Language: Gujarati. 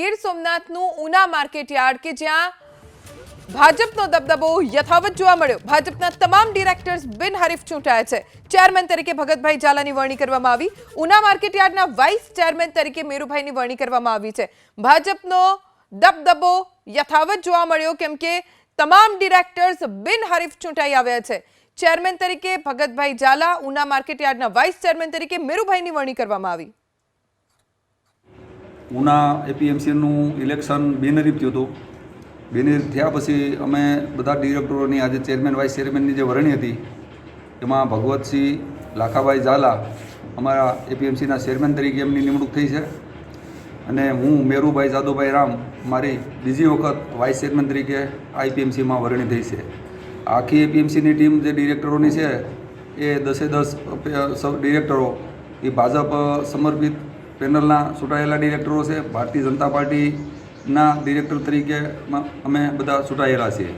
ગીર સોમનાથનું ઉના માર્કેટ યાર્ડ કે જ્યાં ભાજપનો દબદબો યથાવત જોવા મળ્યો. ભાજપના તમામ ડિરેક્ટર્સ બિનહરીફ ચૂંટાયા છે. ચેરમેન તરીકે ભગતભાઈ ઝાલાની વરણી કરવામાં આવી. ઉના માર્કેટ યાર્ડના વાઇસ ચેરમેન તરીકે મેરુભાઈની વરણી કરવામાં આવી છે. ભાજપનો દબદબો યથાવત જોવા મળ્યો કેમ કે તમામ ડિરેક્ટર્સ બિનહરીફ ચૂંટાઈ આવ્યા છે. ચેરમેન તરીકે ભગતભાઈ ઝાલા, ઉના માર્કેટ યાર્ડના વાઇસ ચેરમેન તરીકે મેરુભાઈની વરણી કરવામાં આવી. ઉના એપીએમસીનું ઇલેક્શન બિનહરીફ થયું હતું. બિનહરીફ થયા પછી અમે બધા ડિરેક્ટરોની આજે ચેરમેન, વાઇસ ચેરમેનની જે વરણી હતી, એમાં ભગવતસિંહ લાખાભાઈ ઝાલા અમારા એપીએમસીના ચેરમેન તરીકે એમની નિમણૂક થઈ છે. અને હું, મેરુભાઈ જાદુભાઈ રામ, મારી બીજી વખત વાઇસ ચેરમેન તરીકે આઈપીએમસીમાં વરણી થઈ છે. આખી એપીએમસીની ટીમ જે ડિરેક્ટરોની છે, એ દસે દસ ડિરેક્ટરો, એ ભાજપ સમર્પિત પેનલના ચૂંટાયેલા ડિરેક્ટરો છે. ભારતીય જનતા પાર્ટીના ડિરેક્ટર તરીકે અમે બધા ચૂંટાયેલા છીએ.